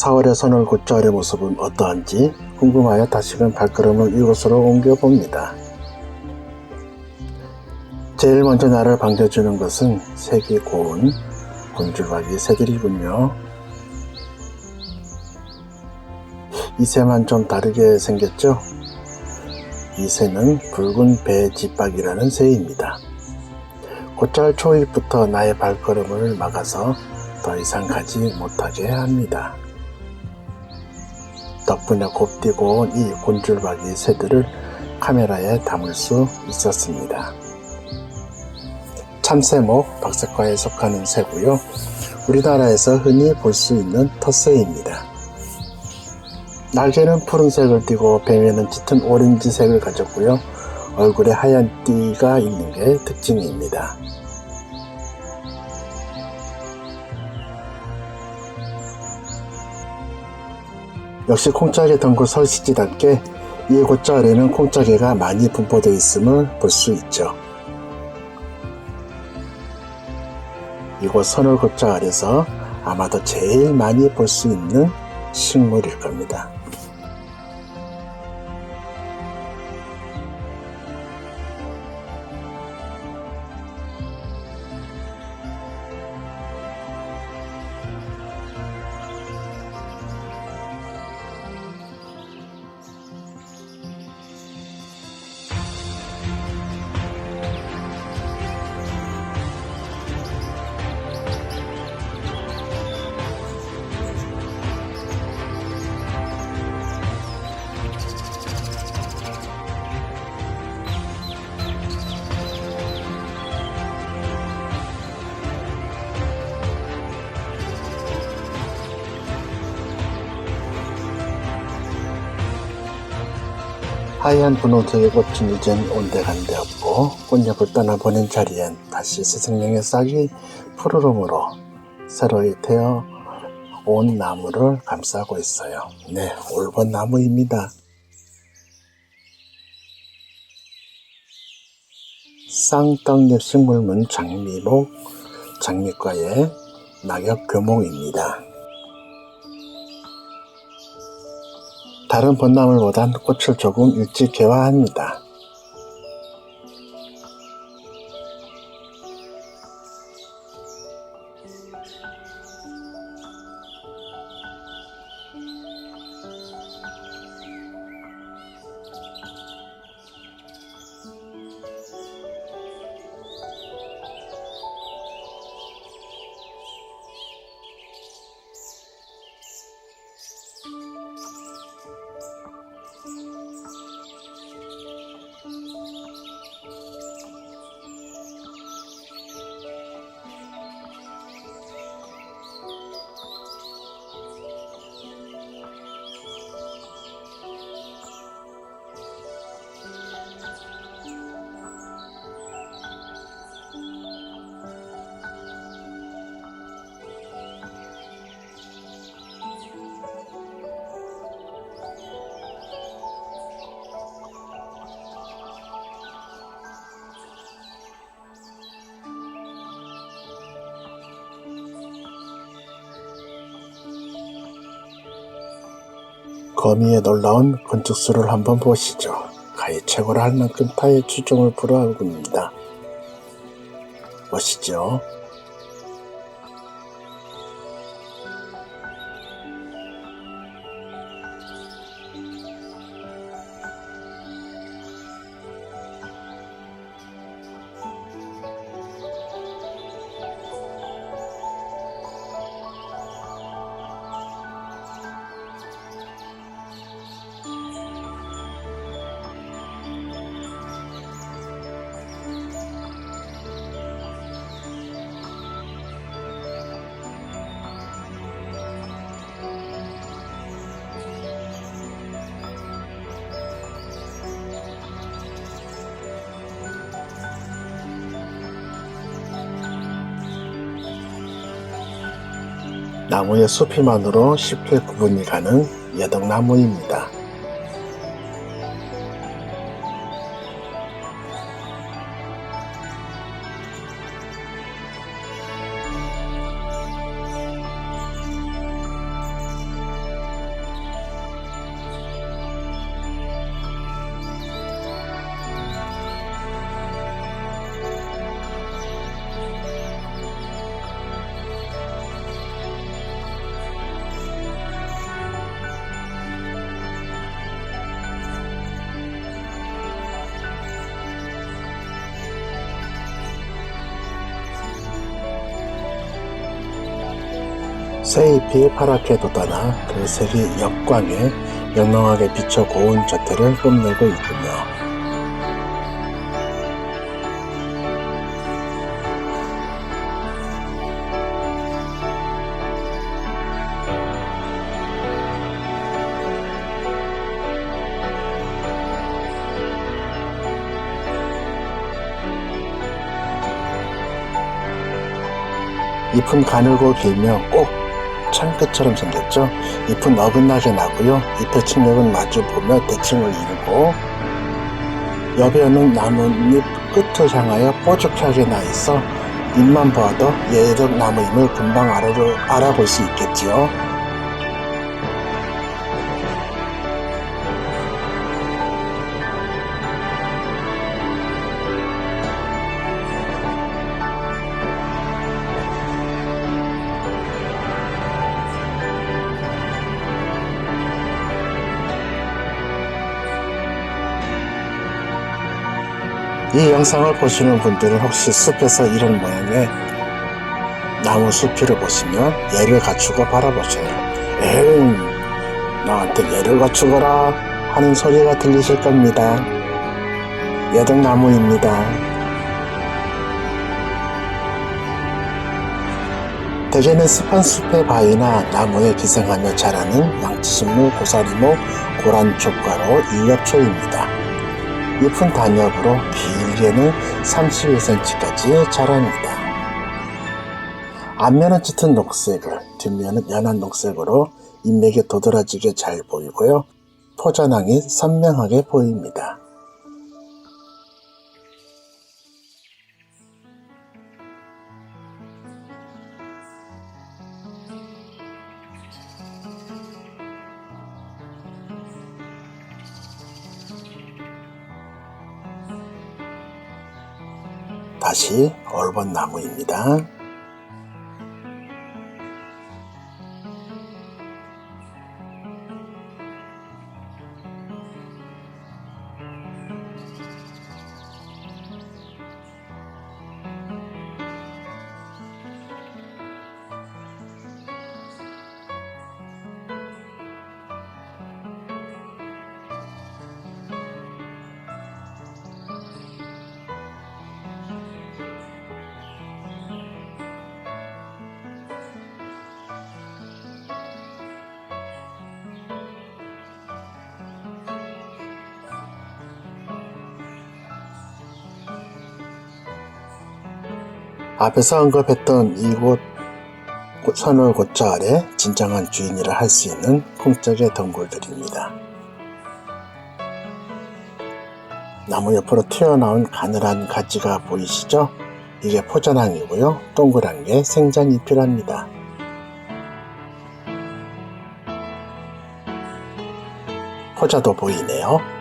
4월의 선월 곶자월의 모습은 어떠한지 궁금하여 다시금 발걸음을 이곳으로 옮겨봅니다. 제일 먼저 나를 반겨주는 것은 색이 고운 곤줄박이 새들이군요. 이 새만 좀 다르게 생겼죠? 이 새는 붉은 배지박이라는 새입니다. 곧잘 초입부터 나의 발걸음을 막아서 더 이상 가지 못하게 합니다. 덕분에 곱디고 온 이 곤줄박이 새들을 카메라에 담을 수 있었습니다. 참새목 박색과에 속하는 새고요. 우리나라에서 흔히 볼 수 있는 텃새입니다. 날개는 푸른색을 띠고 배에는 짙은 오렌지색을 가졌고요. 얼굴에 하얀 띠가 있는 게 특징입니다. 역시 콩짝의 덩굴 설시지답게 이 곶자리에는 콩짝개가 많이 분포되어 있음을 볼 수 있죠. 이곳 선을 곶자 아래서 아마도 제일 많이 볼 수 있는 식물일 겁니다. 하얀 분홍색의 꽃은 이젠 온데간데 없고 꽃잎을 떠나보낸 자리엔 다시 새 생명의 싹이 푸르름으로 새로이 태어 온 나무를 감싸고 있어요. 네, 올번 나무입니다. 쌍떡잎 식물문 장미목, 장미과의 낙엽 교목입니다. 다른 벚나물보단 꽃을 조금 일찍 개화합니다. 거미의 놀라운 건축수를 한번 보시죠. 가히 최고라 할 만큼 타의 추종을 불허하고 있습니다. 멋있죠? 나무의 숲이만으로 쉽게 구분이 가는 예덕나무입니다. 새잎이 파랗게 돋아나 그 색이 역광에 영롱하게 비춰 고운 젖대를 뽐내고 있군요. 잎은 가늘고 길며 꼭 창끝처럼 생겼죠. 잎은 어긋나게 나고요. 잎의 측면은 마주 보며 대칭을 이루고 여배우는 나뭇잎 끝을 향하여 뾰족하게 나 있어 잎만 보아도 얘도 나무임을 금방 알아, 알아볼 수 있겠지요. 이 영상을 보시는 분들은 혹시 숲에서 이런 모양의 나무 숲을 보시면 예를 갖추고 바라보세요. 에잉, 나한테 예를 갖추거라 하는 소리가 들리실 겁니다. 예등나무입니다. 대개는 습한 숲의 바위나 나무에 기생하며 자라는 양치식물, 고사리목, 고란초가로 일엽초입니다. 잎은 단엽으로 길게는 31cm까지 자랍니다. 앞면은 짙은 녹색을, 뒷면은 연한 녹색으로 인맥이 도드라지게 잘 보이고요. 포전항이 선명하게 보입니다. 다시 얼번 나무입니다. 앞에서 언급했던 이곳 선월 고자 아래 진정한 주인이라 할 수 있는 쿵짝의 덩굴들입니다. 나무 옆으로 튀어나온 가늘한 가지가 보이시죠? 이게 포전항이고요. 동그란 게 생장잎이랍니다. 포자도 보이네요.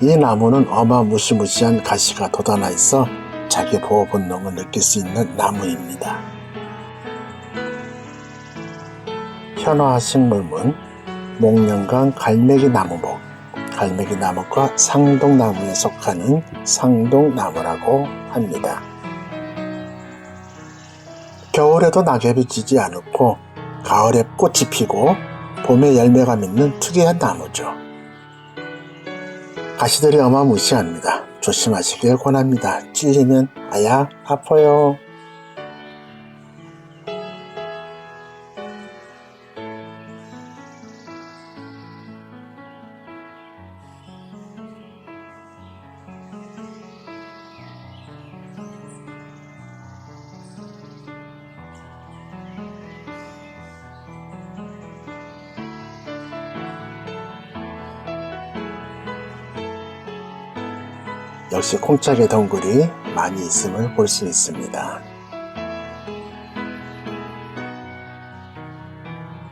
이 나무는 어마무시무시한 가시가 돋아나 있어 자기 보호 본능을 느낄 수 있는 나무입니다. 현화 식물문 목련강 갈매기 나무목 갈매기 나무과 상동나무에 속하는 상동나무라고 합니다. 겨울에도 낙엽이 지지 않고 가을에 꽃이 피고 봄에 열매가 맺는 특이한 나무죠. 가시들이 어마무시합니다. 조심하시길 권합니다. 찔리면 아야 아파요. 역시 콩짝의 덩굴이 많이 있음을 볼 수 있습니다.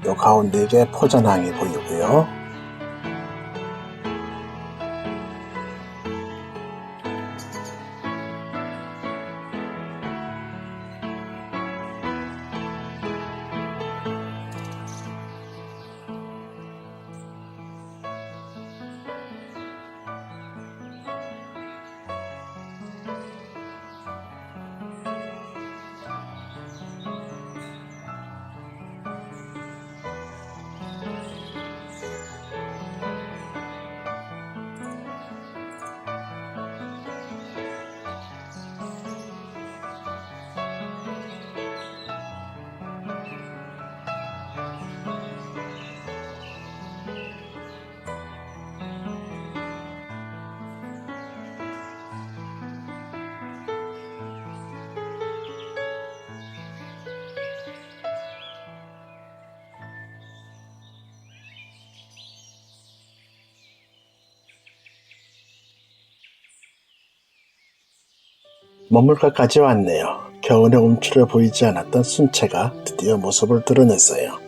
요 가운데에 포전항이 보이고요. 머물까지 왔네요. 겨울에 움츠려 보이지 않았던 순채가 드디어 모습을 드러냈어요.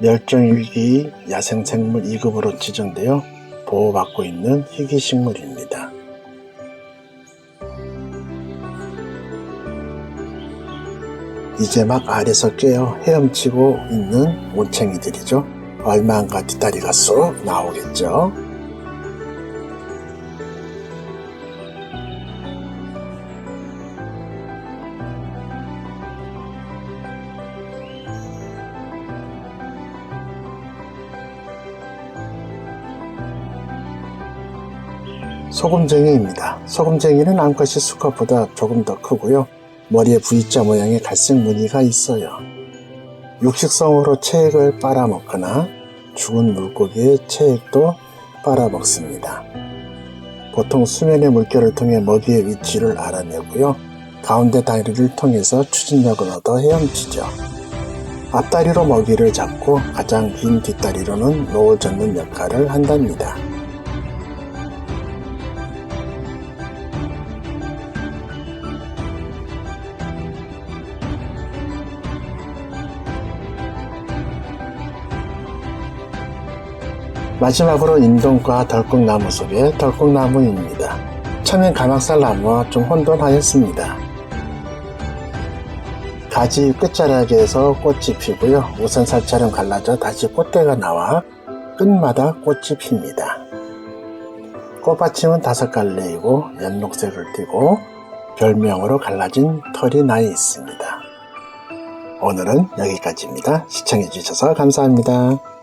멸종위기 야생생물 2급으로 지정되어 보호받고 있는 희귀식물입니다. 이제 막 알에서 깨어 헤엄치고 있는 온챙이들이죠. 얼마 안가 뒷다리가 쏙 나오겠죠. 소금쟁이입니다. 소금쟁이는 암컷이 수컷보다 조금 더 크고요. 머리에 V자 모양의 갈색 무늬가 있어요. 육식성으로 체액을 빨아먹거나 죽은 물고기의 체액도 빨아먹습니다. 보통 수면의 물결을 통해 먹이의 위치를 알아내고요. 가운데 다리를 통해서 추진력을 얻어 헤엄치죠. 앞다리로 먹이를 잡고 가장 긴 뒷다리로는 노을 젓는 역할을 한답니다. 마지막으로 인동과 덜국나무 속의 덜국나무입니다. 천연 가막살 나무와 좀 혼돈하였습니다. 가지 끝자락에서 꽃이 피고요. 우선 살처럼 갈라져 다시 꽃대가 나와 끝마다 꽃이 핍니다. 꽃받침은 다섯 갈래이고 연록색을 띠고 별명으로 갈라진 털이 나 있습니다. 오늘은 여기까지입니다. 시청해주셔서 감사합니다.